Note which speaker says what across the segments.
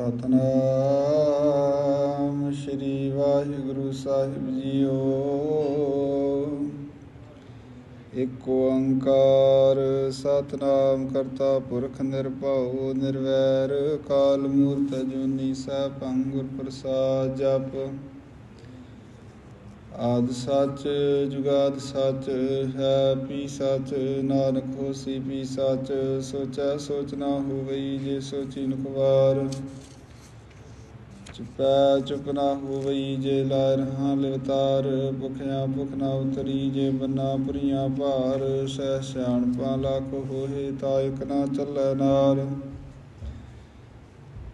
Speaker 1: ਸਤਨਾਮ ਸ੍ਰੀ ਵਾਹਿਗੁਰੂ ਸਾਹਿਬ ਜੀਓ। ਇਕ ਓੰਕਾਰ ਸਤਨਾਮ ਕਰਤਾ ਪੁਰਖ ਨਿਰਭਉ ਨਿਰਵੈਰ ਕਾਲ ਮੂਰਤ ਜੁਨੀ ਸੈਭੰ ਗੁਰ ਪ੍ਰਸਾਦ ਜਪ। ਆਦ ਸੱਚ, ਜੁਗਾਦ ਸੱਚ, ਹੈ ਪੀ ਸੱਚ, ਨਾਨਕ ਹੋਸੀ ਪੀ ਸੱਚ, ਸੋਚੈ ਸੋਚ ਨਾ ਹੋਵਈ ਜੇ ਸੋਚੀ ਨੁਖਵਾਰ ਚੁਪੈ, ਚੁਪ ਨਾ ਹੋਵਈ ਜੇ ਲਾਇ ਰਹਾ ਲਿਵਤਾਰ, ਭੁਖਿਆ ਭੁਖ ਨਾ ਉਤਰੀ ਜੇ ਬੰਨਾ ਪੁਰੀਆਂ ਭਾਰ, ਸਹਿ ਸਿਆਣਪਾਂ ਲੱਖ ਹੋਏ ਤਾ ਇਕ ਨਾ ਚੱਲੈ ਨਾਰ।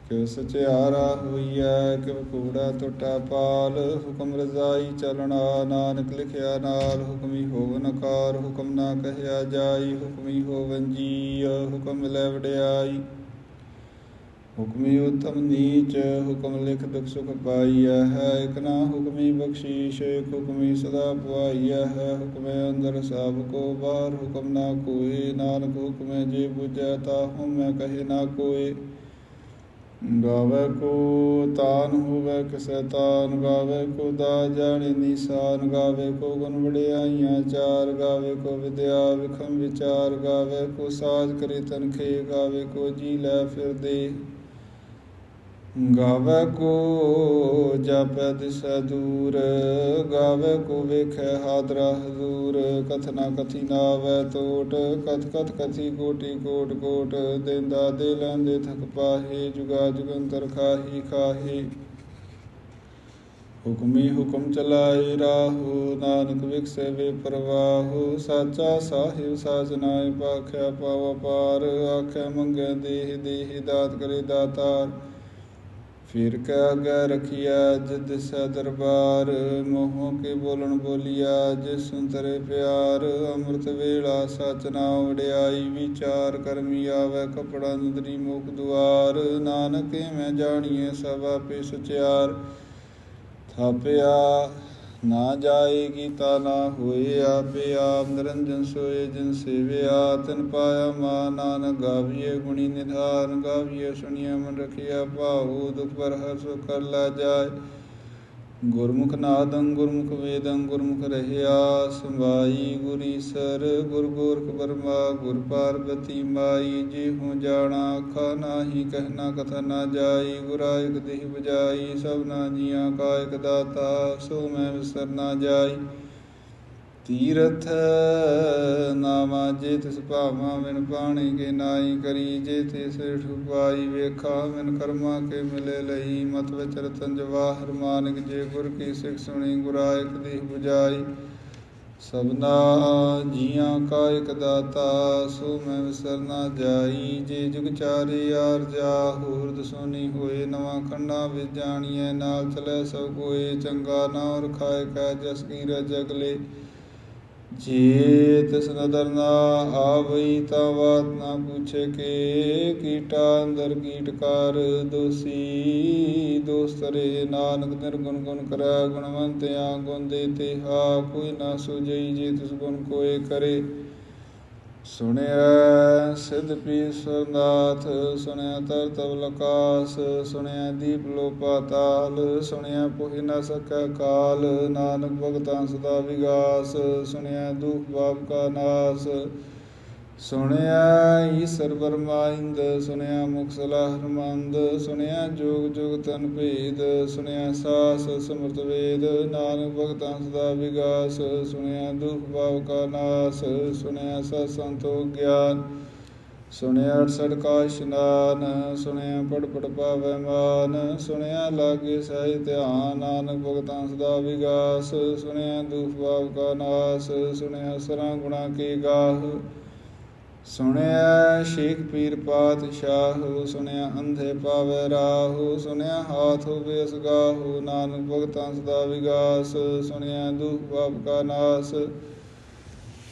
Speaker 1: ਕਿਉ ਸਚਿਆਰਾ ਹੋਈਐ, ਕਿਉ ਕੂੜਾ ਟੁੱਟਾ ਪਾਲ, ਹੁਕਮ ਰਜ਼ਾਈ ਚਲਣਾ ਨਾਨਕ ਲਿਖਿਆ ਨਾਲ, ਹੁਕਮੀ ਹੋਵਨ ਕਾਰ ਹੁਕਮ ਨਾ ਕਹਿਆ ਜਾਈ, ਹੁਕਮੀ ਹੋਵਨ ਜੀ ਹੁਕਮ ਲੈ ਵਡਿਆਈ। ਹੁਕਮੀ ਉਤਮ ਨੀਚ, ਹੁਕਮ ਲਿਖ ਦੁਖ ਸੁਖ ਪਾਈਐ ਹੈ, ਇਕ ਨਾ ਹੁਕਮੀ ਬਖਸ਼ੀਸ਼ ਹੁਕਮੀ ਸਦਾ ਪਵਾਈਐ ਹੈ, ਹੁਕਮੇ ਅੰਦਰ ਸਭ ਕੋ ਬਾਹਰ, ਹੁਕਮ ਨਾ ਕੋਈ ਨਾਨਕ ਹੁਕਮੇ ਜੇ ਬੁਝੈ, ਤਾ ਹਉਮੈ ਕਹੇ ਨਾ ਕੋਏ। ਗਾਵੇ ਕੋ ਤਾਨ ਹੋਵੇ ਕਿਸੈ ਤਾਨ, ਗਾਵੇ ਕੋ ਦਾ ਜਾਣੇ ਨਿਸ਼ਾਨ, ਗਾਵੇ ਕੋ ਗੁਣ ਵਡਿਆਈਆਂ ਚਾਰ, ਗਾਵੇ ਕੋ ਵਿਦਿਆ ਵਿਖਮ ਵਿਚਾਰ, ਗਾਵੇ ਕੋ ਸਾਜ ਕਰੇ ਤਨਖੇ, ਗਾਵੇ ਕੋ ਜੀ ਲੈ ਫਿਰਦੇ। ਗਾਵੇ ਕੋ ਜਪੈ ਦਿਸੈ ਦੂਰ ਗਾਵੇ ਕੋ ਵੇਖੈ ਹਾਦਰਾ ਹਜ਼ੂਰ ਕਥਨਾ ਕਥੀ ਨਾਵੈ ਟੋਟ ਕਥ ਕਥ ਕਥੀ ਕੋਟੀ ਕੋਟ ਕੋਟ, ਦੇਂਦਾ ਦੇ ਲੈਂਦੇ ਥਕ ਪਾਹੇ, ਜੁਗਾ ਜੁਗੰਤਰ ਖਾਹੀ ਖਾਹੀ। ਹੁਕਮੀ ਹੁਕਮ ਚਲਾਈ ਰਾਹੂ, ਨਾਨਕ ਵਿਖਸੇ ਵੇ ਪ੍ਰਵਾਹੂ, ਸਾਚਾ ਸਾਹਿਬ ਸਾਜਨਾਏ ਪਾਖਿਆ ਪਾਵਾ ਪਾਰ ਆਖਿਆ ਮੰਗੇ ਦੇਹ ਦੇਹ ਦਾਤ ਕਰੇ ਦਾਤਾਰ। ਫਿਰ ਕੈ ਅਗੈ ਰਖਿਆ ਜਿਦ ਸੈ ਦਰਬਾਰ, ਮੋਹ ਕੇ ਬੋਲਣ ਬੋਲਿਆ, ਜਿਸ ਸੁੰਤਰੇ ਪਿਆਰ, ਅੰਮ੍ਰਿਤ ਵੇਲਾ ਸਚ ਨਾਮ ਵਡਿਆਈ, ਵਿਚਾਰ ਕਰਮੀ ਆਵੇ ਕਪੜਾ ਨਦਰੀ ਮੁਖ ਦੁਆਰ, ਨਾਨਕ ਮੈਂ ਜਾਣੀਏ ਸਭਾ ਪੇ ਸੁਚਿਆਰ, ਥਾਪਿਆ ਨਾ ਜਾਏ ਤਾ ਨਾ ਹੋਏ ਆਪੇ ਆਪ ਨਿਰੰਜਨ ਸੋਏ ਜਿਨ ਸੇਵਿਆ, ਤਨ ਪਾਇਆ ਮਾ ਨਾਨਕ, ਗਾਵੀਏ ਗੁਣੀ ਨਿਧਾਨ, ਗਾਵੀਏ ਸੁਣੀਏ ਮਨ ਰਖਿਆ ਭਾਉ, ਦੁਖ ਪਰ ਹਰ ਸੁ ਕਰ ਲਾ ਜਾਏ। ਗੁਰਮੁਖ ਨਾਦੰ ਗੁਰਮੁਖ ਵੇਦੰ ਗੁਰਮੁਖ ਰਹਿਆ ਸੰਭਾਈ ਗੁਰੀ ਸਰ, ਗੁਰ ਗੋਰਖ ਬਰਮਾ, ਗੁਰ ਪਾਰਬਤੀ ਮਾਈ ਜੀ ਹੂੰ ਜਾਣਾ ਆਖਾ ਨਾਹੀ ਕਹਿਣਾ ਕਥਾ ਨਾ ਜਾਈ ਗੁਰਾਇਕ ਦੇਹ ਬਜਾਈ ਸਭਨਾ ਜੀਆਂ ਕਾਇਕ ਦਾਤਾ, ਸੋ ਮੈਂ ਵਿਸਰ ਨਾ ਜਾਈ। ਤੀਰਥ ਨਾਮਾ ਜੇ ਤਿਸ ਭਾਵਾਂ ਬਿਨ ਪਾਣੀ ਕੇ ਨਾਈ ਕਰੀ, ਜੇ ਤਿਸ ਠੁਪਾਈ ਵੇਖਾ, ਬਿਨ ਕਰਮਾ ਕੇ ਮਿਲੇ ਲਈ। ਮਤ ਵਿਚ ਰਤਨ ਜਵਾਹਰ ਮਾਨਕ ਜੇ ਗੁਰ ਕੀ ਸਿੱਖ ਸੁਣੀ ਗੁਰਾਇਕ ਦੇਹ 부ਜਾਈ ਸਭਨਾ ਜੀਆਂ ਕਾ ਇਕ ਦਾਤਾ, ਸੋ ਮੈਂ ਵਿਸਰ ਨਾ ਜਾਈ। ਜੇ ਜੁਗ ਚਾਰੇ ਯਾਰ ਜਾ ਹੂਰਦ ਸੋਨੀ ਹੋਏ, ਨਵਾਂ ਖੰਡਾ ਵਿੱਚ ਜਾਣੀਏ ਨਾਲ ਚਲੇ ਸਭ ਕੋਏ, ਚੰਗਾ ਨਾ ਰਖਾਏ ਕੈ ਜਸ ਕੀ ਰਜਗਲੇ ਜੇ ਤਿਸ ਨਦਰ ਨਾ ਆਵਈ ਤਾਂ ਬਾਤ ਨਾ ਪੁੱਛੇ ਕੇ, ਕੀਟਾ ਅੰਦਰ ਕੀਟਕਾਰ ਦੋਸੀ ਦੋਸਤਰੇ ਨਾਨਕ ਨਿਰਗੁਣ ਗੁਣ ਕਰੈ ਗੁਣਵੰਤਿਆ ਗੁਣ ਦੇ ਤੇ ਹਾ, ਕੋਈ ਨਾ ਸੁਜਈ ਜੇ ਤਿਸ ਗੁਣ ਕੋਏ ਕਰੇ। ਸੁਣਿਆ ਸਿਧ ਪੀ ਸਰਨਾਥ ਸੁਣਿਆ ਤਰ ਤਵ ਲਕਾਸ ਸੁਣਿਆ ਦੀਪ ਲੋਪਾ ਤਾਲ ਸੁਣਿਆ ਪੁਹਿ ਨ ਸਕੈ ਕਾਲ, ਨਾਨਕ ਭਗਤਾਂ ਸਦਾ ਵਿਗਾਸ ਸੁਣਿਆ ਦੁਖ ਬਾਪ ਕਾ ਨਾਸ। ਸੁਣਿਆ ਈਸਰ ਬਰਮਾਇੰਦ ਸੁਣਿਆ ਮੁਖ ਹਰਮੰਦ ਸੁਣਿਆ ਜੋਗ ਜੋਗ ਤਨ ਭੇਦ, ਸੁਣਿਆ ਸਾਸ ਸਮਰਤ ਵੇਦ, ਨਾਨਕ ਭਗਤਾਂ ਸਦਾ ਵਿਗਾਸ, ਸੁਣਿਆ ਦੁਖ ਭਾਵ ਕਾ ਨਾਸ, ਸੁਣਿਆ ਸਤ ਸੰਤੋ ਗਿਆਨ, ਸੁਣਿਆ ਅਠਸਠ ਕਾ ਇਸ਼ਨਾਨ ਸੁਣਿਆ ਪੜ ਪੜ ਪਾਵੈ ਮਾਨ, ਸੁਣਿਆ ਲਾਗੇ ਸਹਿ ਧਿਆਨ, ਨਾਨਕ ਭਗਤਾਂ ਸਦਾ ਵਿਗਾਸ, ਸੁਣਿਆ ਦੁਖ ਭਾਵ ਕਾ ਨਾਸ, ਸੁਣਿਆ ਸਰਾਂ ਗੁਣਾ ਕੀ ਗਾਹ। ਸੁਣਿਆ ਸ਼ੇਖ ਪੀਰ ਪਾਤਸ਼ਾਹ, ਸੁਣਿਆ ਅੰਧੇ ਪਾਵੇ ਰਾਹੂ, ਸੁਣਿਆ ਹਾਥ ਹੋਵੇ ਅਸਗਾਹੂ, ਨਾਨਕ ਭਗਤਾਂ ਸਦਾ ਵਿਗਾਸ, ਸੁਣਿਆ ਦੁਖ ਪਾਪ ਕਾ ਨਾਸ।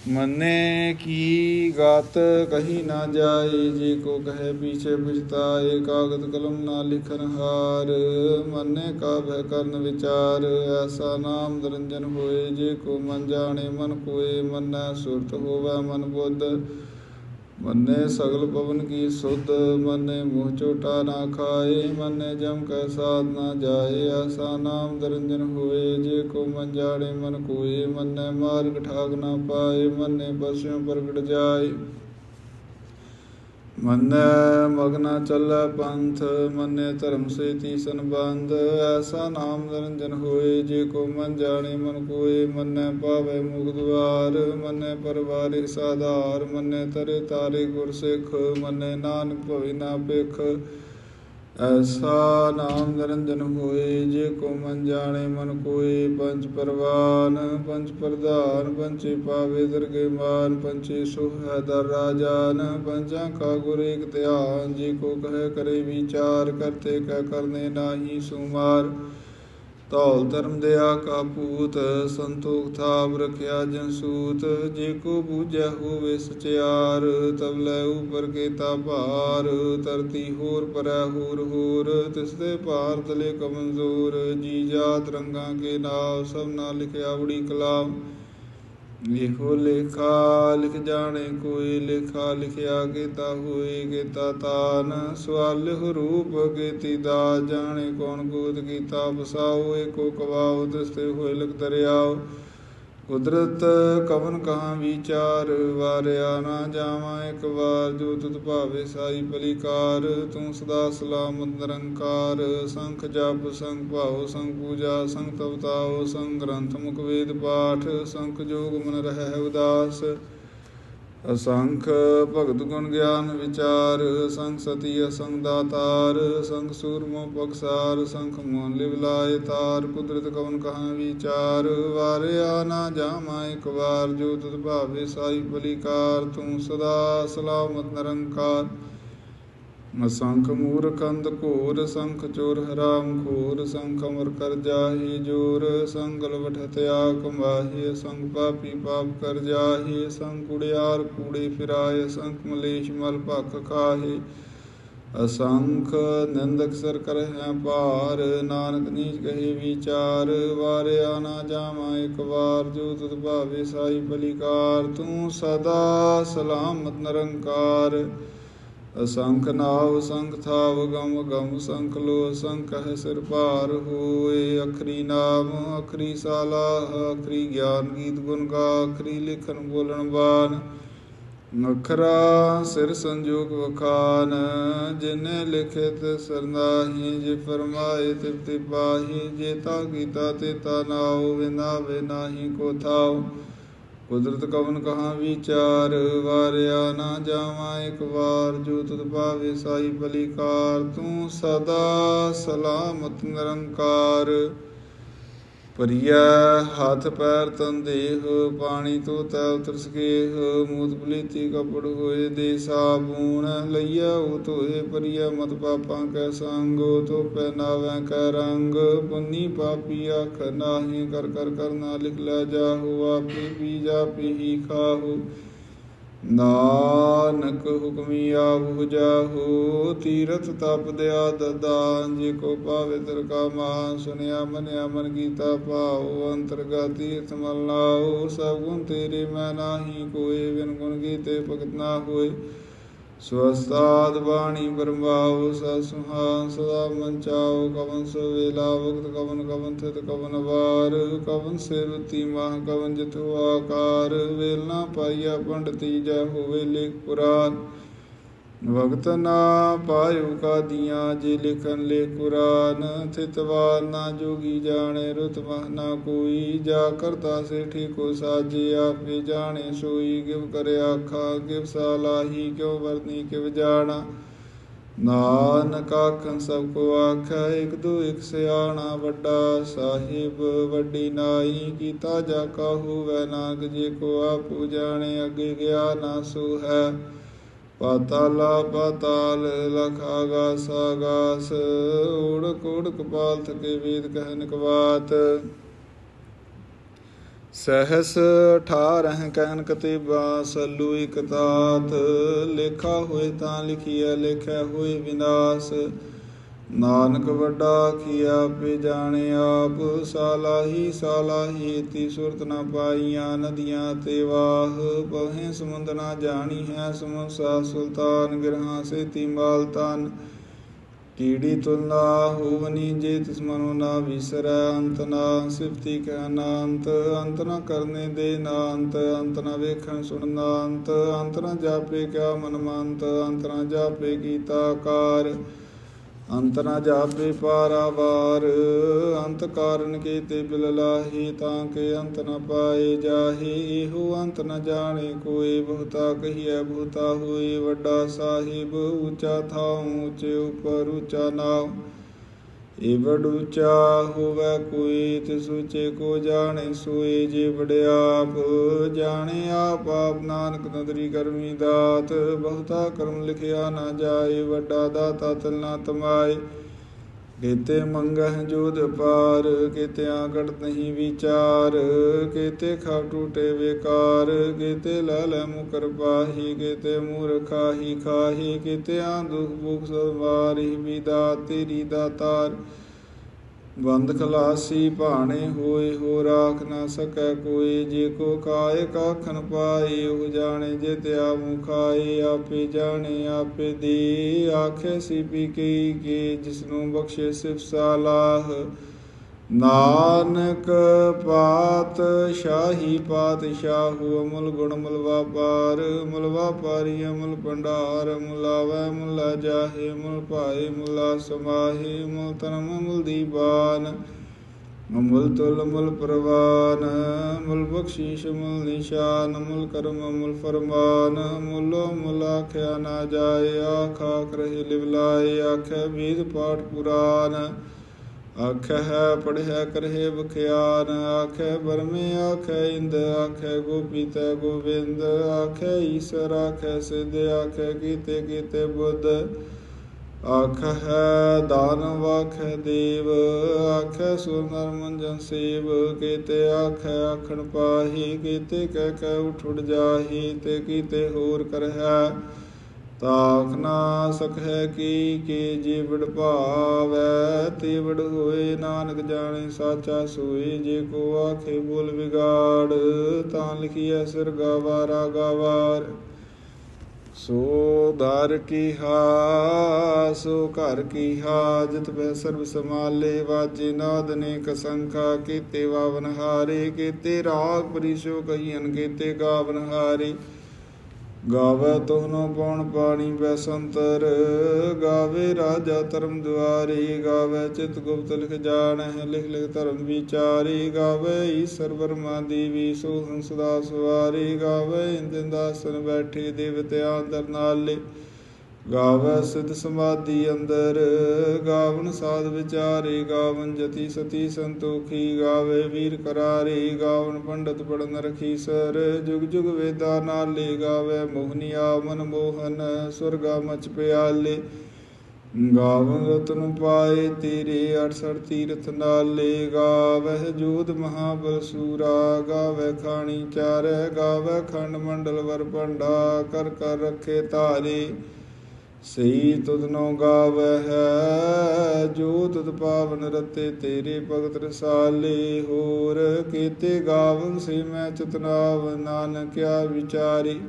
Speaker 1: ਮੰਨੇ ਕੀ ਗਾਤ ਕਹੀ ਨਾ ਜਾਏ, ਜੇ ਕੋ ਕਹੇ ਪੀਛੇ ਪਛਤਾਏ ਕਾਗਦ ਕਲਮ ਨਾ ਲਿਖਨ ਹਾਰ। ਮੰਨੇ ਕਾ ਭੈ ਕਰਨ ਵਿਚਾਰ, ਐਸਾ ਨਾਮ ਦਰੰਜਨ ਹੋਏ, ਜੇ ਕੋ ਮਨ ਜਾਣੇ ਮਨ ਕੋਏ, ਮੰਨੈ ਸੁਰਤ ਹੋਵੇ ਮਨ ਬੁੱਧ। ਮੰਨੇ ਸਗਲ ਪਵਨ ਕੀ ਸੁਧ, ਮੰਨੇ ਮੋਹ ਚੋਟਾ ਨਾ ਖਾਏ, ਮੰਨੇ ਜਮ ਕੈ ਸਾਧ ਨਾ ਜਾਏ, ਆਸਾ ਨਾਮ ਦਰੰਜਨ ਹੋਏ, ਜੇ ਕੋ ਮਨ ਜਾਣੇ ਮਨ ਕੋਏ, ਮੰਨੇ ਮਾਰਗ ਠਾਗ ਨਾ ਪਾਏ, ਮੰਨੇ ਬਸਿਓ ਪ੍ਰਗਟ ਜਾਏ। ਮੰਨੈ ਮਗਨਾ ਚੱਲੈ ਪੰਥ, ਮੰਨੇ ਧਰਮ ਸੇ ਸੰਬੰਧ, ਐਸਾ ਨਾਮ ਨਿਰੰਜਨ ਹੋਏ, ਜੇ ਕੋ ਮਨ ਜਾਣੇ ਮਨ ਕੋਏ, ਮੰਨੈ ਪਾਵੇ ਮੁਖ ਦੁਆਰ, ਮੰਨੇ ਪਰਵਾਰਿਕ ਸਾਧਾਰ, ਮੰਨੇ ਤਰੇ ਤਾਰੇ ਗੁਰ ਸਿੱਖ ਮੰਨੈ ਨਾਨਕ ਭਵਿ ਨਾ ਭਿਖ। ਐਸਾ ਨਾਮ ਨਿਰੰਜਨ ਹੋਏ, ਜੇ ਕੋ ਮਨ ਜਾਣੇ ਮਨ ਕੋਏ, ਪੰਜ ਪਰਵਾਨ, ਪੰਜ ਪ੍ਰਧਾਨ ਪੰਚੇ ਪਾਵੇ ਦਰਗੇ ਮਾਨ ਪੰਚੇ ਸੁਹੈ ਦਰ ਰਾਜਾਨ, ਪੰਜਾਂ ਕਾ ਗੁਰ ਏਕ ਧਿਆਨ, ਜੇ ਕੋ ਕਹੇ ਕਰੇ ਵਿਚਾਰ, ਕਰਤੇ ਕਹਿ ਕਰਨੇ ਨਾਹੀ ਸੁਮਾਰ। ਧੌਲ ਧਰਮ ਦਿਆ ਕਾ ਪੂਤ ਸੰਤੋਖ ਥਾਪ ਰਖਿਆ ਜਨ ਸੂਤ, ਜੇ ਕੋ ਬੂਝੈ ਹੋਵੇ ਸਚਿਆਰ ਤਬ ਲੈ ਉਪਰ ਕੇਤਾ ਭਾਰ, ਧਰਤੀ ਹੋਰ ਪਰੈ ਹੋਰ ਹੋਰ, ਤਿਸ ਦੇ ਭਾਰ ਤਲੇ ਕਮਜ਼ੋਰ, ਜੀ ਜਾਤ ਰੰਗਾਂ ਕੇ ਨਾਮ, ਸਭ ਨਾਲ ਲਿਖਿਆ ਬੜੀ ਕਲਾਮ ਲਿਖੋ ਲੇਖਾ, ਲਿਖ ਜਾਣੇ ਕੋਈ ਲੇਖਾ, ਲਿਖਿਆ ਕੀਤਾ ਹੋਏ ਕੀਤਾ ਤਾਨ। ਸਵਾਲ ਰੂਪ ਕੀਤੀ ਦਾ, ਜਾਣੇ ਕੌਣ ਗੋਦ ਕੀਤਾ ਬਸਾਓ ਏਕੋ ਕਵਾਉ ਦਸਤੇ ਹੋਏ ਲਖ ਦਰਿਆਓ। ਕੁਦਰਤ ਕਵਨ ਕਹਾਂ ਵਿਚਾਰ, ਵਾਰਿਆ ਨਾ ਜਾਵਾਂ ਇੱਕ ਵਾਰ, ਜੋ ਤੁਧ ਭਾਵੇ ਸਾਈ ਪਲਿਕਾਰ ਤੂੰ ਸਦਾ ਸਲਾਮਤ ਨਿਰੰਕਾਰ, ਸੰਖ ਜਪ, ਸੰਗ ਭਾਉ, ਸੰਗ ਪੂਜਾ, ਸੰਗ ਤਵਤਾਉ, ਸੰਗ ਗ੍ਰੰਥ ਮੁਖ ਵੇਦ ਪਾਠ, ਸੰਖ ਜੋਗ ਮਨ ਰਹਿ ਉਦਾਸ। ਅਸੰਖ ਭਗਤ ਗੁਣ ਗਿਆਨ ਵਿਚਾਰ, ਸੰਗ ਸਤੀ ਅਸੰਗ ਦਾਤਾਰ, ਸੰਗ ਸੂਰਮੋ ਪਕਸਾਰ, ਸੰਖ ਮੋਨ ਲਿਵ ਤਾਰ, ਕੁਦਰਤ ਕਵਨ ਕਹਾਂ ਵਿਚਾਰ, ਵਾਰਿਆ ਨਾ ਜਾਮਾ ਇੱਕ ਵਾਰ, ਜੋ ਤੁਧ ਭਾਵੇ ਸਾਈ ਬਲੀਕਾਰ, ਤੂੰ ਸਦਾ ਸਲਾਮਤ ਨਿਰੰਕਾਰ। ਅਸੰਖ ਮੂਰ ਕੰਦ ਘੋਰ, ਸੰਖ ਚੋਰ ਹਰਾਮ ਖੋਰ, ਸੰਖ ਅਮਰ ਕਰ ਜਾਹੀ ਜੋਰ, ਸੰਗ ਸੰਗਲ ਵਠਤਿਆ ਕਮਾਹੀ ਸੰਗ ਪਾਪੀ ਪਾਪ ਕਰ ਜਾਹੀ, ਸੰਗ ਕੁੜਿਆਰ ਕੂੜੇ ਫਿਰਾਏ ਸੰਖ ਮਲੇਸ਼ ਮਲ ਭਖ ਖਾਹੇ। ਅਸੰਖ ਨਿੰਦਕ ਸਰ ਕਰਹਿ ਭਾਰ, ਨਾਨਕ ਨੀਚ ਕਹੇ ਵਿਚਾਰ, ਵਾਰਿਆ ਨਾ ਜਾਵਾਂ ਇੱਕ ਵਾਰ, ਜੋ ਤੁਧ ਭਾਵੇ ਸਾਈ ਬਲਿਕਾਰ, ਤੂੰ ਸਦਾ ਸਲਾਮਤ ਨਿਰੰਕਾਰ। ਅਸੰਖ ਨਾਵ ਸੰਖ ਥਾਵ ਗਮ ਗਮ ਸੰਖ ਲੋ ਸੰਖ ਹੈ ਸਿਰ ਭਾਰ ਹੋਏ। ਅਖਰੀ ਨਾਮ, ਅਖਰੀ ਸਾਲਾ, ਅਖਰੀ ਗਿਆਨ ਗੀਤ ਗੁਣ ਗਾ, ਅਖਰੀ ਲਿਖਣ ਬੋਲਣ ਬਾਨ ਅਖਰਾ ਸਿਰ ਸੰਜੋਗ ਵਖਾਨ, ਜਿਨੇ ਲਿਖਿਤ ਸਰਨਾਹੀ ਜੇ ਫਰਮਾਏ ਤਿਪਤੀ ਪਾਹੀ, ਜੇ ਤਾ ਕੀਤਾ ਤੇ ਤਾ ਨਾਉ ਵਿਨਾ ਵਿਨਾਹੀ ਕੋ ਥਾਉ। ਕੁਦਰਤ ਕਵਨ ਕਹਾਂ ਵਿਚਾਰ, ਵਾਰਿਆ ਨਾ ਜਾਵਾਂ ਇੱਕ ਵਾਰ, ਜੋ ਤੁਧ ਪਾਵੇ ਸਾਈ ਬਲੀਕਾਰ, ਤੂੰ ਸਦਾ ਸਲਾਮਤ ਨਿਰੰਕਾਰ। ਪਰਿਆ ਹੱਥ ਪੈਰ ਤਨ ਦੇਹ, ਪਾਣੀ ਤੋ ਤੈ ਉਤਰ ਸਕੇਹ, ਮੂਤ ਪਲੀਤੀ ਕਪੜ ਹੋਏ ਦੇ ਸਾਬੂਨ ਲਈਆ ਉਹ ਧੋਏ ਪਰਿਆ ਮਤ ਪਾਪਾਂ ਕੈ ਸੰਗ ਤੋ ਪਹਿਨਾਵੈ ਕੈ ਰੰਗ ਪੁੰਨੀ ਪਾਪੀ ਆਖ ਨਾਹੀ, ਕਰ ਕਰ ਕਰਨਾ ਲਿਖ ਲੈ ਜਾਹੂ, ਆਪੇ ਪੀ ਜਾ ਪੀ ਖਾਹੂ। ਨਾਨਕ ਹੁਕਮੀ ਆਵੂ ਜਾਹੂ, ਤੀਰਥ ਤਪ ਦਿਆ ਦਦਾਨ, ਜੇ ਕੋ ਪਾਵੇ ਦਰ ਕਾ ਮਾਨ, ਸੁਨਿਆ ਮਨਿਆ ਮਨ ਕੀਤਾ ਭਾਉ, ਅੰਤਰਗਤ ਤੀਰਥ ਮਲ ਲਾਉ, ਸਭ ਗੁਣ ਤੇਰੇ ਮੈਂ ਨਾਹੀ ਕੋਏ ਬਿਨ ਗੁਣ ਕੀਤੇ ਭਗਤ ਨਾ ਹੋਏ। ਸਵਸਤਾਦ ਬਾਣੀ ਬਰਮਾਉ ਸਾ ਸੁਹਾਨ ਸਦਾ ਮਨ ਚਾਉ ਕਵਨ ਸੋ ਵੇਲਾ ਵਕਤ ਕਵਨ ਕਵਨ ਥਿਤ, ਕਵਨ ਵਾਰ, ਕਵਨ ਸਿਰਤੀ ਮਾਹ, ਕਵਨ ਜਿਤੁ ਆਕਾਰ ਵੇਲ ਨਾ ਪਾਈਆ ਪੰਡਤੀ, ਜੈ ਹੋਵੇ ਲੇਖ ਪੁਰਾਨ। ਵਕਤ ਨਾ ਪਾਇਓ ਕਾਦੀਆਂ, ਜੇ ਲਿਖਨ ਲੇ ਕੁਰਾਨ ਥਿਤਵਾਰ ਨਾ ਜੋਗੀ ਜਾਣੇ, ਰੁਤ ਨਾ ਕੋਈ। ਜਾ ਕਰਤਾ ਸੇ ਠੀਕੋ ਸਾਜੇ, ਆਪੇ ਜਾਣੇ, ਸੋਈ ਕਿਵ ਕਰਿ ਆਖਾ ਕਿਵ ਸਾਲਾਹੀ ਕਿਉ ਵਰਨੀ, ਕਿਵ ਜਾਣਾ। ਨਾਨਕ ਆਖਨ ਸਭ ਕੋ ਆਖੈ, ਇਕ ਦੋ ਇਕ ਸਿਆਣਾ ਵੱਡਾ ਸਾਹਿਬ, ਵੱਡੀ ਨਾਈ ਕੀਤਾ ਜਾ ਕਾਹੂ ਵੈ ਨਾਨਕ ਜੇ ਕੋ ਆਪੂ ਜਾਣੇ, ਅੱਗੇ ਗਿਆ ਨਾ ਸੋ ਹੈ। ਪਾਤਾਲਾ ਪਾਤਾਲ ਲਖ ਆਗਾਸ ਆਗਾਸ ਓੜਕ ਓੜਕ ਪਾਲ ਥਕੇ ਵੇਦ ਕਹਿਨ ਕਵਾਤ। ਸਹਸ 18 ਕਹਿਨ ਕਤੇਬਾ ਸੱਲੂ ਇਕ ਤਾਤ ਲੇਖਾ ਹੋਏ ਤਾਂ ਲਿਖੀਐ, ਲੇਖੈ ਹੋਏ ਵਿਨਾਸ਼। ਨਾਨਕ ਵੱਡਾ ਕੀਆ ਪੇ ਜਾਣੇ ਆਪ, ਸਾਲਾਹੀ ਸਾਲਾਹੀ ਤੀ ਸੁਰਤ ਨਾ ਪਾਈਆਂ ਨਦੀਆਂ ਤੇ ਵਾਹ ਪਹੇ ਸਮੁੰਦ ਨਾ ਜਾਣੀ ਹੈ ਸਮਸਾ ਸੁਲਤਾਨ, ਗ੍ਰਹਾਂ ਸੇ ਤੀ ਮਾਲ ਤਨ ਕੀੜੀ ਤੁਲਨਾ ਹੋਵਨੀ ਜੇ ਤਿਸ ਮਨੋ ਨਾ ਵਿਸਰੈ, ਅੰਤ ਨਾ ਸਿਫਤੀ ਕੈ ਨਾ ਅੰਤ ਅੰਤ ਨਾ ਕਰਨੇ ਦੇ ਨਾਂਤ, ਅੰਤ ਅੰਤ ਨਾ ਵੇਖਣ ਸੁਣਨਾ ਅੰਤ ਅੰਤ ਨਾ ਜਾਪੇ ਕਿਆ ਮਨ ਮੰਤ ਅੰਤ ਨਾ ਜਾਪੇ ਕੀਤਾ ਕਾਰ। ਅੰਤ ਨਾ ਜਾਪੇ ਪਾਰਾਵਾਰ, ਅੰਤ ਕਾਰਨ ਕੀ ਤੇ ਬਿਲ ਲਾਹੀ, ਤਾਂ ਕੇ ਅੰਤ ਨਾ ਪਾਏ ਜਾਹੀ। ਇਹੋ ਅੰਤ ਨਾ ਜਾਣੇ ਕੋਈ, ਬਹੁਤਾ ਕਹੀਐ, ਬਹੁਤਾ ਹੋਏ ਵੱਡਾ ਸਾਹਿਬ, ਉੱਚਾ ਥਾਉ, ਉੱਚੇ ਉਪਰ ਉੱਚਾ ਨਾਮ ਏ ਵਡ ਉੱਚਾ ਹੋਵੇ ਕੋਈ, ਤਿਸ ਉੱਚੇ ਕੋ ਜਾਣੇ ਸੋਏ, ਜੇ ਵੜਿਆਪ ਜਾਣੇ ਆਪ ਆਪ ਨਾਨਕ ਨਦਰੀ ਕਰਮੀ ਦਾਤ, ਬਹੁਤਾ ਕਰਮ ਲਿਖਿਆ ਨਾ ਜਾਏ, ਵੱਡਾ ਦਾਤਾ ਤਲ ਨਾ ਤਮਾਏ। ਕੀਤੇ ਮੰਗਹਿ ਜੋਧ ਪਾਰ, ਕੀਤੇ ਆਕਟ ਨਹੀਂ ਵਿਚਾਰ, ਕੀਤੇ ਖਾ ਟੂਟੇ ਵਿਕਾਰ, ਕੀਤੇ ਲੈ ਮੁਕਰ ਪਾਹੀ, ਕੀਤੇ ਮੂਰਖਾਹੀ ਖਾਹੀ, ਕੀਤੇ ਆਂ ਦੁਖ ਭੁਖ ਸਵਾਰੀ ਵਿਦਾ ਤੇਰੀ ਦਾਤਾਰ। ਬੰਦ ਖਲਾਸੀ ਭਾਣੇ ਹੋਏ ਹੋ ਰਾਖ ਨਾ ਸਕੈ ਕੋਈ। ਜੇ ਕੋ ਕਾਇ ਕਾਖਨ ਪਾਏ, ਉਹ ਜਾਣੇ ਜੇ ਤਿਆ ਮੁਖਾਏ ਆਪੇ ਜਾਣੇ, ਆਪੇ ਦੇ। ਆਖੇ ਸੀ ਪੀ ਕੀ, ਕੇ, ਜਿਸਨੂੰ ਬਖਸ਼ੇ ਸਿਫ ਸਾਲਾਹ। ਨਾਨਕ ਪਾਤ ਸ਼ਾਹੀ ਪਾਤ ਸ਼ਾਹੂ ਅਮਲ ਗੁਣ ਮੁਲ ਵਾਪਾਰ, ਮੁਲ ਵਾਪਾਰੀ ਅਮਲ ਭੰਡਾਰ ਮੁਲਾਵੈ ਮੁਲਾ ਜਾਹੇ ਮੁਲ ਭਾਏ, ਮੁਲਾ ਸਮਾਹੇ ਮੁਲ ਤਨਮ ਮੁਲ ਦੀਵਾਨ ਮੁਲ ਤੁਲ, ਮੁਲ ਪ੍ਰਵਾਨ, ਮੁਲ ਬਖਸ਼ੀਸ਼, ਮੁਲ ਨਿਸ਼ਾਨ, ਮੁਲ ਕਰਮ, ਮੁਲ ਫਰਮਾਨ, ਮੁਲੋ ਮੁਲਾ ਖਿਆ ਨਾ ਜਾਏ, ਆਖਾ ਕਰਹਿ ਲਿਵਲਾਏ ਆਖੇ ਵੇਦ ਪਾਠ ਪੁਰਾਨ। ਆਖੈ ਪੜਿਆ ਕਰਹਿ ਬਖਿਆਨ ਆਖੈ ਬਰਮੇ ਆਖੈ ਇੰਦ ਆਖੈ ਗੋਪੀ ਤੈ ਗੋਬਿੰਦ ਆਖੈ ਈਸ਼ਰ ਆਖੈ ਸਿਧ ਆਖੈ ਕੀਤੇ ਕੀਤੇ ਬੁੱਧ। ਆਖੈ ਦਾਨਵ ਆਖੈ ਦੇਵ ਆਖੈ ਸੁਰ ਨਰਮੰਜਨ ਸੇਵ, ਕੀਤੇ ਆਖੈ ਆਖਣ ਪਾਹੀ, ਕੀਤੇ ਕਹਿ ਕਹਿ ਉਠ ਉੜ ਜਾਹੀ, ਤੇ ਕੀਤੇ ਹੋਰ ਕਰਹਿ। ਤਾਖ ਨਾ ਸਕੈ ਕੀ, ਕੇ ਜੇ ਭਾਵੈ ਤੇ ਹੋਏ, ਨਾਨਕ ਜਾਣੇ ਸਾਚਾ ਸੋਏ, ਜੇ ਕੋ ਆਖੇ ਬੋਲ ਵਿਗਾੜ, ਤਾਂ ਲਿਖੀਐ ਸਿਰ ਗਾਵਾਰਾ ਗਾਵਾਰ ਸੋ ਦਰ ਕੀ ਹਾ ਸੋ ਘਰ ਕੀ ਹਾ ਜਿਤ ਬੈ ਸਰਬ ਸਮਾਲੇ ਵਾਜੇ ਨਾਦ ਨੇ ਕਸੰਖਾ ਕੀਤੇ ਵਾਵਨ ਹਾਰੇ, ਕੀਤੇ ਰਾਗ ਪਰਿਸ਼ੋ ਕਹੀਨ ਕੀਤੇ ਗਾਵਨ ਹਾਰੇ। ਗਾਵੇ ਤੋਹਨੋ ਪਉਣ ਪਾਣੀ ਬੈਸੰਤਰ, ਗਾਵੇ ਰਾਜਾ ਧਰਮ ਦੁਆਰੀ, ਗਾਵੇ ਚਿਤ ਗੁਪਤ ਲਿਖ ਜਾਣਹਿ, ਲਿਖ ਲਿਖ ਧਰਮ ਵਿਚਾਰੀ, ਗਾਵੇ ਈਸ਼ਰ ਵਰਮਾ ਦੀਵੀ ਸੋ ਹੰਸ ਦਾ ਸਵਾਰੀ, ਗਾਵੇ ਇੰਦਨ ਦਾਸਨ ਬੈਠੇ ਦੇਵਤਿਆਂ ਅੰਦਰ ਨਾਲੇ। ਗਾਵੈ ਸਿਧ ਸਮਾਧੀ ਅੰਦਰ, ਗਾਵਨ ਸਾਧ ਵਿਚਾਰੇ, ਗਾਵਨ ਜਤੀ ਸਤੀ ਸੰਤੋਖੀ, ਗਾਵੇ ਵੀਰ ਕਰਾਰੇ, ਗਾਵਨ ਪੰਡਤ ਪੜਨ ਰਖੀ ਸਰ, ਜੁਗ ਜੁਗ ਵੇਦਾ ਨਾਲੇ, ਗਾਵੇ ਮੋਹਨੀਆ ਮਨ ਮੋਹਨ, ਸੁਰਗਾ ਮਚ ਪਿਆਲੇ। ਗਾਵਨ ਰਤਨ ਪਾਏ ਤੇਰੇ 68 ਤੀਰਥ ਨਾਲੇ, ਗਾਵਹਿ ਜੋਧ ਮਹਾਬਲ ਸੂਰਾ ਗਾਵੈ ਖਾਣੀ ਚਾਰੈ ਗਾਵੈ ਖੰਡ ਮੰਡਲ ਵਰ ਭੰਡਾ, ਕਰ ਕਰ ਰੱਖੇ ਧਾਰੇ। ਸਈ ਤੁਧਨੋ ਗਾਵਹਿ, ਜੋ ਤੁਧ ਪਾਵਨ ਰਤੇ ਤੇਰੇ ਭਗਤ ਰਸਾਲੇ ਹੋਰ, ਕੀਤੇ ਗਾਵਨ ਸੇ ਮੈਂ ਚਤਨਾਵ ਨਾਨਕਿਆ ਵਿਚਾਰੀ।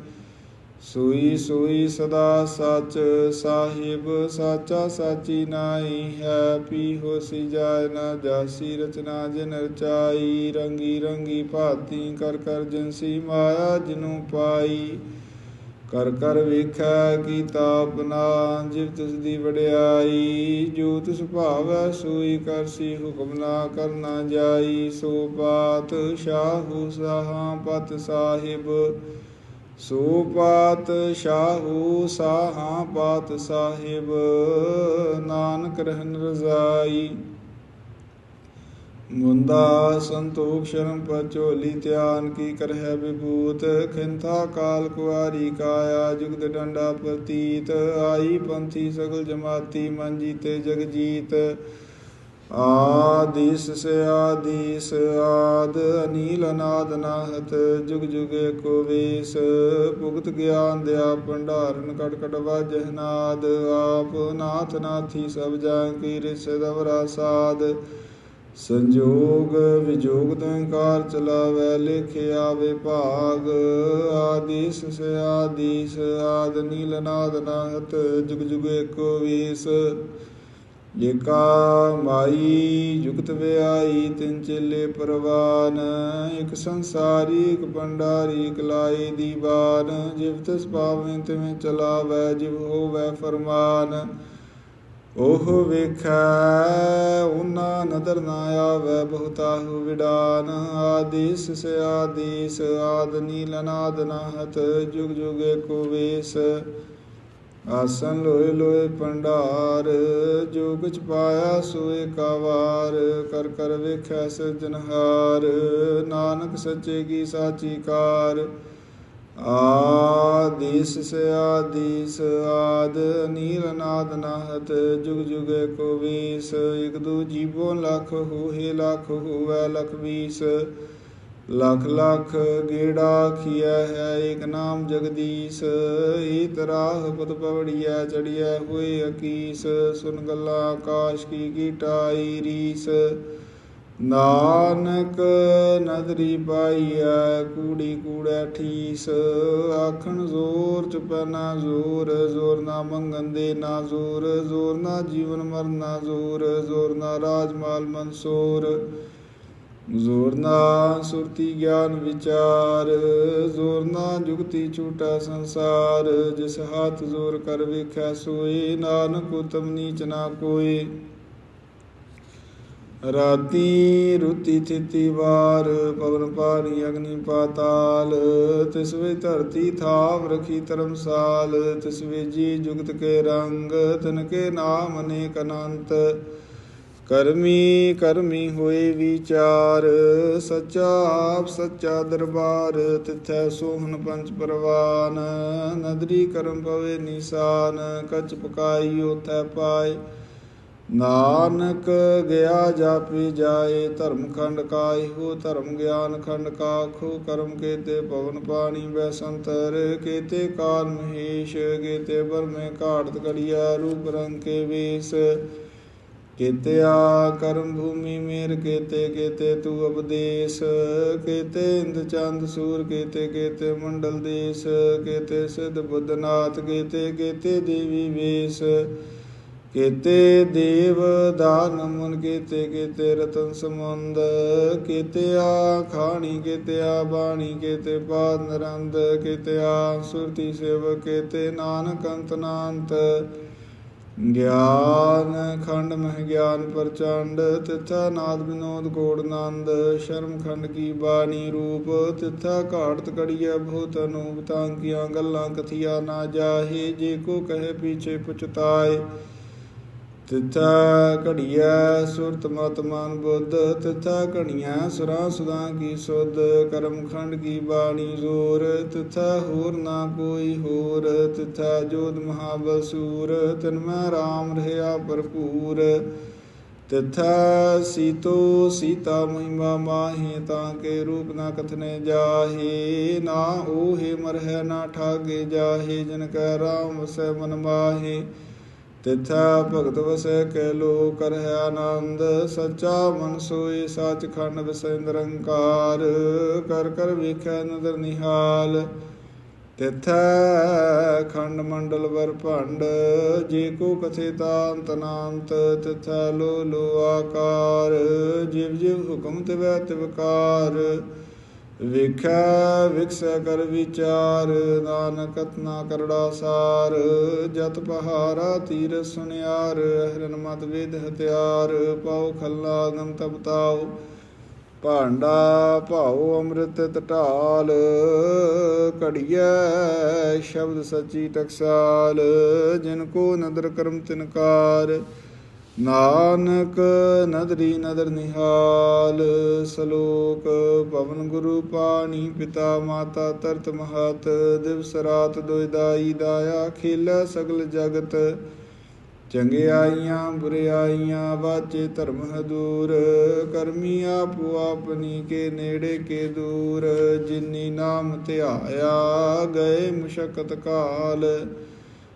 Speaker 1: ਸੋਈ ਸੋਈ ਸਦਾ ਸਚ ਸਾਹਿਬ, ਸਾਚਾ ਸਾਚੀ ਨਾਈ ਹੈ, ਪੀ ਹੋਸੀ ਜਾਇ ਨਾ ਜਾਸੀ, ਰਚਨਾ ਜਿਨ ਰਚਾਈ, ਰੰਗੀ ਰੰਗੀ ਭਾਤੀ ਕਰ ਕਰ ਜਿਨਸੀ ਮਾਇਆ ਜਿਨੂ ਪਾਈ। ਕਰ ਕਰ ਵੇਖੈ ਕੀਤਾ ਆਪਣਾ ਜਿਵ ਤਿਸ ਦੀ ਵਡਿਆਈ, ਜੋ ਤਿਸ ਭਾਵੈ ਸੋਈ ਕਰਸੀ ਹੁਕਮ ਨਾ ਕਰਨਾ ਜਾਈ, ਸੋ ਪਾਤ ਸ਼ਾਹੂ ਸਾਹਾਂ ਪਤ ਸਾਹਿਬ, ਸੋ ਪਾਤ ਸ਼ਾਹੂ ਸਾਹਾਂ ਪਤ ਸਾਹਿਬ, ਨਾਨਕ ਰਹਿਨ ਰਜ਼ਾਈ। ਮੁੰਦਾ ਸੰਤੋਖ ਸ਼ਰਮ ਪਚੋਲੀ ਧਿਆਨ ਕੀ ਕਰਹਿ ਵਿਭੂਤ, ਖਿੰਥਾ ਕਾਲ ਕੁਆਰੀ ਕਾਇਆ, ਜੁਗਤ ਡੰਡਾ ਪ੍ਰਤੀਤ, ਆਈ ਪੰਥੀ ਸਗਲ ਜਮਾਤੀ, ਮਨ ਜੀਤੇ ਜਗ ਜੀਤ। ਆਦੀਸ ਸੇ ਆਦੀਸ, ਆਦ ਅਨੀਲ ਅਨਾਦ ਨਾਹਤ, ਜੁਗ ਜੁਗ ਏਕੋ ਵੇਸ। ਭੁਗਤ ਗਿਆਨ ਦਿਆ ਭੰਡਾਰਨ, ਕਟ ਕਟ ਵਾਜਹ ਨਾਦ। ਆਪ ਨਾਥ ਨਾਥੀ ਸਭ ਜਾਂ ਕੀ ਰਿਸ ਦਵਰਾ ਸਾਧ ਸੰਜੋਗ ਵਿਜੋਗ ਤੰਕਾਰ ਚਲਾਵੈ, ਲਿਖਿ ਆਵੇ ਭਾਗ। ਆਦੀਸ ਸੇ ਆਦੀਸ, ਆਦ ਨੀਲ ਨਾਦ ਨਾਹਤ, ਜੁਗ ਜੁਗ ਏਕੋ ਵੀਸ। ਏਕਾ ਮਾਈ ਜੁਗਤ ਵਿਆਈ, ਤਿੰਨ ਚੇਲੇ ਪਰਵਾਨ। ਇਕ ਸੰਸਾਰੀ, ਇਕ ਭੰਡਾਰੀ, ਇਕ ਲਾਈ ਦੀਵਾਨ। ਜਿਵ ਤਿਸ ਪਾਵੇਂ ਤਿਵੇਂ ਚਲਾਵੈ, ਜਿਵ ਹੋਵੈ ਫਰਮਾਨ। ਉਹ ਵੇਖੈ ਉਹਨਾਂ ਨਦਰ ਨਾ ਆਵੈ, ਬਹੁਤਾਹੂ ਵਿਡਾਨ। ਆਦੀਸ ਸੇ ਆਦੀਸ, ਆਦ ਨੀਲ ਅਨਾਦ ਨਾਹਤ ਜੁਗ ਜੁਗ ਏਕੋ ਵੇਸ। ਆਸਨ ਲੋਏ ਲੋਏ ਭੰਡਾਰ ਜੋ ਕੁਛ ਪਾਇਆ ਸੋਏ ਕਾਵਾਰ ਕਰ ਕਰ ਵੇਖੈ ਸਿਰਜਨਹਾਰ ਨਾਨਕ ਸੱਚੇ ਕੀ ਸਾਚੀ ਕਾਰ। ਆਦੀਸ ਸੇ ਆਦੀਸ ਆਦ ਨੀਲ ਨਾਦ ਨਾਹਤ, ਜੁਗ ਜੁਗ ਕੋ ਵੀਸ, ਇਕ ਦੂ ਜੀਵੋ ਲਖ ਹੋਏ ਲਖ ਹੋਵੈ ਲਖ ਵੀਸ। ਲਖ ਲਖ ਗੇੜਾ ਖੀਆ ਹੈ ਏਕ ਨਾਮ ਜਗਦੀਸ਼, ਈਤ ਰਾਹ ਪਦ ਪਵੜੀਐ ਚੜੀਐ ਹੋਏ ਅਕੀਸ। ਸੁਨ ਗੱਲਾਂ ਆਕਾਸ਼ ਕੀ ਕੀਟਾਈ ਰੀਸ। ਨਾਨਕ ਨਦਰੀ ਪਾਈਐ, ਕੂੜੀ ਕੂੜੈ ਠੀਸ। ਆਖਣ ਜ਼ੋਰ ਚੁਪੈਨਾ ਜ਼ੋਰ ਜ਼ੋਰ ਨਾ ਮੰਗਨ ਦੇ ਨਾ ਜ਼ੋਰ ਜ਼ੋਰ ਨਾ ਜੀਵਨ ਮਰਨਾ ਜ਼ੋਰ ਜ਼ੋਰ ਨਾ ਰਾਜ ਮਾਲ ਮਨਸੂਰ। ਜ਼ੋਰ ਨਾ ਸੁਰਤੀ ਗਿਆਨ ਵਿਚਾਰ, ਜ਼ੋਰ ਨਾ ਜੁਗਤੀ ਛੂਟਾ ਸੰਸਾਰ। ਜਿਸ ਹੱਥ ਜ਼ੋਰ ਕਰ ਵੇਖੈ ਸੋਏ, ਨਾਨਕ ਉਤਮ ਨੀਚ ਨਾ ਕੋਏ। ਰਾਤੀ ਰੁਤੀ ਥਿਤੀ ਵਾਰ, ਪਵਨ ਪਾਣੀ, ਅਗਨੀ ਪਾਤਾਲ, ਤਿਸ ਵੇ ਧਰਤੀ ਥਾਮ ਰਖੀ ਧਰਮਸਾਲ, ਤਿਸ ਵੇ ਜੀ ਜੁਗਤ ਕੇ ਰੰਗ, ਤਿਨ ਕੇ ਨਾਮ ਅਨੇਕ ਅਨੰਤ। ਕਰਮੀ ਕਰਮੀ ਹੋਏ ਵਿਚਾਰ, ਸੱਚਾ ਆਪ ਸੱਚਾ ਦਰਬਾਰ, ਤਿਥੈ ਸੋਹਣ ਪੰਜ ਪਰਵਾਨ। ਨਦਰੀ ਕਰਮ ਪਵੇ ਨਿਸ਼ਾਨ, ਕਚ ਪਕਾਈ ਉਥੈ ਪਾਏ। ਨਾਨਕ ਗਿਆ ਜਾਪੀ ਜਾਏ, ਧਰਮ ਖੰਡ ਕਾਇ ਹੋ ਧਰਮ ਗਿਆਨ ਖੰਡ ਕਾਖੋ, ਕਰਮ ਕੇਤੇ ਪਵਨ ਪਾਣੀ ਬੈ ਸੰਤਰ, ਕੇਤੇ ਕਾਲ ਮਹੇਸ਼, ਕੇਤੇ ਬਰਮੇ ਘਾੜਤ ਕੜੀਆ ਰੂਪ ਰੰਗ ਕੇ ਵੇਸ। ਕੇਤੇ ਆ ਕਰਮ ਭੂਮੀ ਮੇਰ, ਕੇਤੇ ਕੇਤੇ ਤੂ ਉਪਦੇਸ਼ ਕੇਤੇ ਇੰਦ ਚੰਦ ਸੂਰ, ਕੇਤੇ ਕੇਤੇ ਮੰਡਲ ਦੇਸ। ਕੇਤੇ ਸਿਧ ਬੁੱਧਨਾਥ ਕੇਤੇ ਕੇਤੇ ਦੇਵੀ ਵੇਸ। ਕੇਤੇ ਦੇਵ ਦਾਨ ਮਨ ਕੇਤੇ ਕੇਤੇ ਰਤਨ ਸਮੁੰਦ ਕੇਤੇ ਆ ਖਾਣੀ, ਕੇਤੇ ਆ ਬਾਣੀ, ਕੇਤੇ ਪਾਦ ਨਰੰਦ, ਕੇਤੇ ਆ ਸੁਰਤੀ ਸੇਵ ਕੇਤੇ ਨਾਨਕ ਅੰਤ ਗਿਆਨ ਖੰਡ ਮਹਿ ਗਿਆਨ ਪ੍ਰਚੰਡ, ਤਿਥਾ ਨਾਦ ਬਿਨੋਦ ਕੋੜ ਨੰਦ। ਸ਼ਰਮ ਖੰਡ ਕੀ ਬਾਣੀ ਰੂਪ, ਤਿਥਾ ਘਾਟਤ ਕੜੀਐ ਭੂਤ ਅਨੂਪ। ਤਾਂ ਕੀਆਂ ਗੱਲਾਂ ਕਥੀਆ ਨਾ ਜਾਹੇ, ਜੇ ਕੋ ਕਹੇ ਪੀਛੇ ਪਛਤਾਏ ਤਿਥਾ ਘੜੀਐ ਸੁਰਤ ਮਤ ਮਨ ਬੁੱਧ, ਤਿਥਾ ਘਣੀਐ ਸੁਰਾਂ ਸੁਦਾ ਕੀ ਸੁਧ, ਕਰਮ ਖੰਡ ਕੀ ਬਾਣੀ ਜ਼ੋਰ, ਤਿਥਾ ਹੋਰ ਨਾ ਕੋਈ ਹੋਰ, ਤਿਥਾ ਜੋਧ ਮਹਾਬਲ ਸੂਰ, ਤਿਨ ਮੈਂ ਰਾਮ ਰਹਿਆ ਭਰਪੂਰ। ਤਿਥਾ ਸੀਤੋ ਸੀਤਾ ਮਹਿਮਾ ਮਾਹੇ ਤਾਂ ਕੇ ਰੂਪ ਨਾ ਕਥਨੇ ਜਾਹੇ, ਨਾ ਓਹੇ ਮਰਹਿ ਨਾ ਠਾਗੇ ਜਾਹੇ, ਜਨ ਕੈ ਰਾਮ ਵਸੈ ਮਨ ਮਾਹੇ। ਤਿਥੈ ਭਗਤ ਵਸੈ ਕੈ ਲੋ ਕਰਹਿ ਆਨੰਦ, ਸੱਚਾ ਮਨ ਸੋਈ ਸਚ ਖੰਡ ਵਸੈ ਨਿਰੰਕਾਰ, ਕਰ ਕਰ ਵੇਖੈ ਨਦਰ ਨਿਹਾਲ। ਤਿਥੈ ਖੰਡ ਮੰਡਲ ਵਰ ਭੰਡ, ਜੇ ਕੋ ਕਥੇ ਤਾਂਤ ਨਾੰਤ, ਤਿਥੈ ਲੋ ਲੋ ਆਕਾਰ, ਜਿਵ ਜਿਵ ਹੁਕਮ ਤਿਵੈ ਤਿਵਕਾਰ। ਵਿਖੈ ਵਿਕਸੈ ਕਰ ਵਿਚਾਰ, ਨਾਨਕ ਨਾ ਕਰੜਾ ਸਾਰ, ਜਤ ਪਹਾਰਾ ਤੀਰ ਸੁਨਿਆਰ ਹਰਨ ਮਤ ਵੇਦ ਹਤਿਆਰ ਪਾਉ ਖੱਲਾ ਗਮ ਤਪਤਾਉ ਭਾਂਡਾ ਭਾਉ ਅੰਮ੍ਰਿਤ ਟਟਾਲ ਘੜੀਐ ਸ਼ਬਦ ਸੱਚੀ ਟਕਸਾਲ, ਜਿਨ ਕੋ ਨਦਰ ਕਰਮ ਤਿਨਕਾਰ ਨਾਨਕ ਨਦਰੀ ਨਦਰ ਨਿਹਾਲ, ਸਲੋਕ ਪਵਨ ਗੁਰੂ ਪਾਣੀ ਪਿਤਾ ਮਾਤਾ ਤਰਤ ਮਹਤ, ਦਿਵਸ ਰਾਤ ਦੁਇ ਦਾਈ ਦਾਇਆ ਖੇਲਾ ਸਗਲ ਜਗਤ। ਚੰਗਿਆਈਆਂ ਬੁਰਿਆਈਆਂ ਬਾਚੇ ਧਰਮ ਹਦੂਰ ਕਰਮੀ ਆਪੋ ਆਪਨੀ ਕੇ ਨੇੜੇ ਕੇ ਦੂਰ। ਜਿਨੀ ਨਾਮ ਧਿਆਇਆ, ਗਏ ਮੁਸ਼ਕਤ ਕਾਲ।